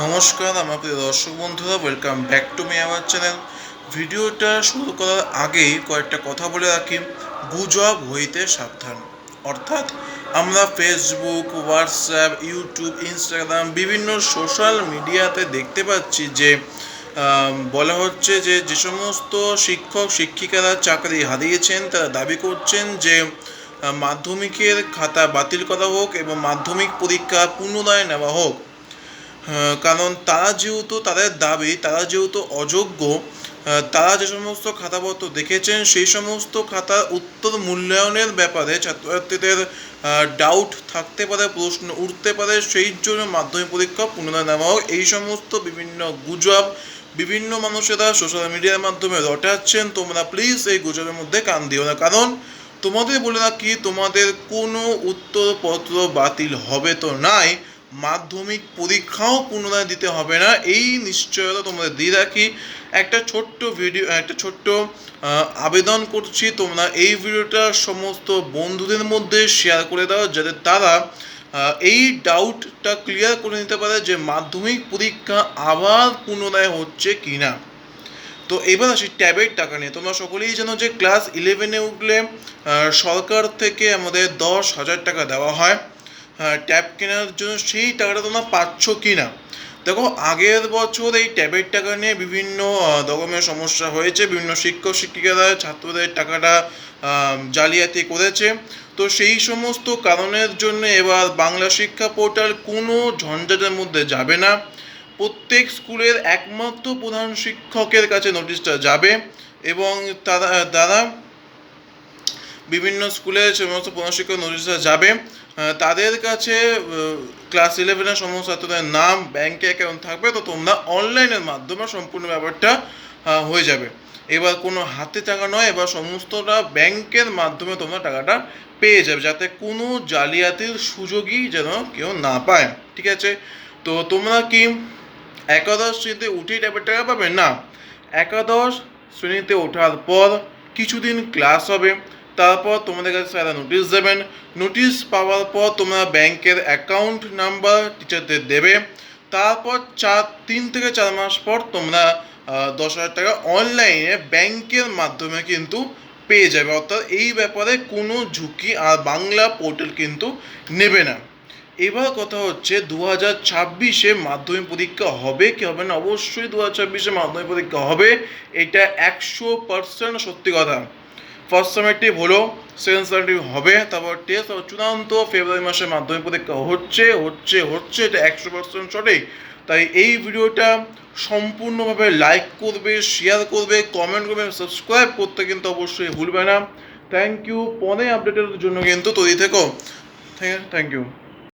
নমস্কার, আমার প্রিয় দর্শক বন্ধুরা welcome back to me our channel ভিডিওটা শুরু করার আগেই কয়েকটা কথা বলে রাখি। গুজব হইতে সাবধান। অর্থাৎ আমরা ফেসবুক হোয়াটসঅ্যাপ ইউটিউব ইনস্টাগ্রাম বিভিন্ন সোশ্যাল মিডিয়াতে দেখতে পাচ্ছি যে বলা হচ্ছে যে যে সমস্ত শিক্ষক, শিক্ষিকারা চাকরি হারিয়েছেন, তারা দাবি করছেন যে মাধ্যমিকের খাতা বাতিল করা হোক এবং মাধ্যমিক পরীক্ষা পুনরায় নেওয়া হোক। কারণ তারা যেহেতু তাদের দাবি, তারা যেহেতু অযোগ্য তারা যে সমস্ত খাতাপত্র দেখেছেন, সেই সমস্ত খাতার উত্তর মূল্যায়নের ব্যাপারে ছাত্রছাত্রীদের ডাউট থাকতে পারে, প্রশ্ন উঠতে পারে, সেই জন্য মাধ্যমিক পরীক্ষা পুনরায় নেওয়া হোক। এই সমস্ত বিভিন্ন গুজব বিভিন্ন মানুষেরা সোশ্যাল মিডিয়ার মাধ্যমে রটাচ্ছেন। তোমরা প্লিজ এই গুজবের মধ্যে কান দিও না। কারণ তোমাদের বলে রাখি, তোমাদের কোনো উত্তরপত্র বাতিল হবে তো নাই। মাধ্যমিক পরীক্ষাও পুনরায় দিতে হবে না। এই নিশ্চয়তা তোমাদের দিয়ে রাখি। একটা ছোট্ট ভিডিও, একটা ছোট্ট আবেদন করছি। তোমরা এই ভিডিওটা সমস্ত বন্ধুদের মধ্যে শেয়ার করে দাও, যাতে তারা এই ডাউটটা ক্লিয়ার করে নিতে পারে যে মাধ্যমিক পরীক্ষা আবার পুনরায় হচ্ছে কি না তো এবার আসি ট্যাবের টাকা নিয়ে। তোমরা সকলেই জানো যে ক্লাস ইলেভেনে উঠলে সরকার থেকে আমাদের দশ হাজার টাকা দেওয়া হয়। ট্যাব কেনার জন্য সেই টাকাটা তোমরা পাচ্ছ কি না দেখো, আগের বছর এই ট্যাবের টাকা নিয়ে বিভিন্ন রকমের সমস্যা হয়েছে। বিভিন্ন শিক্ষক, শিক্ষিকারা ছাত্রদের টাকাটা জালিয়াতি করেছে। তো সেই সমস্ত কারণের জন্য এবার বাংলা শিক্ষা পোর্টাল কোনো ঝঞ্ঝাটের মধ্যে যাবে না। প্রত্যেক স্কুলের একমাত্র প্রধান শিক্ষকের কাছে নোটিশটা যাবে এবং তারা তারা বিভিন্ন স্কুলে সমস্ত প্রধান শিক্ষক নোটিশটা যাবে। তাদের কাছে ক্লাস ইলেভেনের সমস্ত ছাত্রদের নাম ব্যাংকে অ্যাকাউন্ট থাকবে, তো তোমরা অনলাইনের মাধ্যমে সম্পূর্ণ ব্যাপারটা হয়ে যাবে। এবার কোনো হাতে টাকা নয়, এবার সমস্তটা ব্যাংকের মাধ্যমে তোমরা টাকাটা পেয়ে যাবে, যাতে কোনো জালিয়াতির সুযোগই যেন কেউ না পায়, ঠিক আছে? তো তোমরা কি একাদশ শ্রেণীতে উঠেই ট্যাবের টাকা পাবে? না। একাদশ শ্রেণীতে ওঠার পর কিছুদিন ক্লাস হবে তারপর তোমাদের কাছে স্যারা নোটিশ দেবেন। নোটিশ পাওয়ার পর তোমরা ব্যাংকের অ্যাকাউন্ট নাম্বার টিচারদের দেবে। তারপর চার, তিন থেকে চার মাস পর তোমরা দশ হাজার টাকা অনলাইনে ব্যাংকের মাধ্যমে কিন্তু পেয়ে যাবে। অর্থাৎ এই ব্যাপারে কোনো ঝুঁকি আর বাংলা পোর্টাল কিন্তু নেবে না। এবার কথা হচ্ছে দু হাজার ছাব্বিশে মাধ্যমিক পরীক্ষা হবে কি হবে না? অবশ্যই দু হাজার ছাব্বিশে মাধ্যমিক পরীক্ষা হবে। এটা একশো পার্সেন্ট সত্যি কথা। ফার্স্ট সেমেটিভ হলো সেকেন্ড সেমেটিভ হবে, তারপর টেস্ট চূড়ান্ত ফেব্রুয়ারি মাসের মাধ্যমে পরীক্ষা হচ্ছে হচ্ছে হচ্ছে, এটা একশো পার্সেন্ট সঠিক। তাই এই ভিডিওটা সম্পূর্ণভাবে লাইক করবে শেয়ার করবে কমেন্ট করবে সাবস্ক্রাইব করতে কিন্তু অবশ্যই ভুলবে না। থ্যাংক ইউ পরে আপডেটের জন্য কিন্তু তৈরি থেকো। Thank you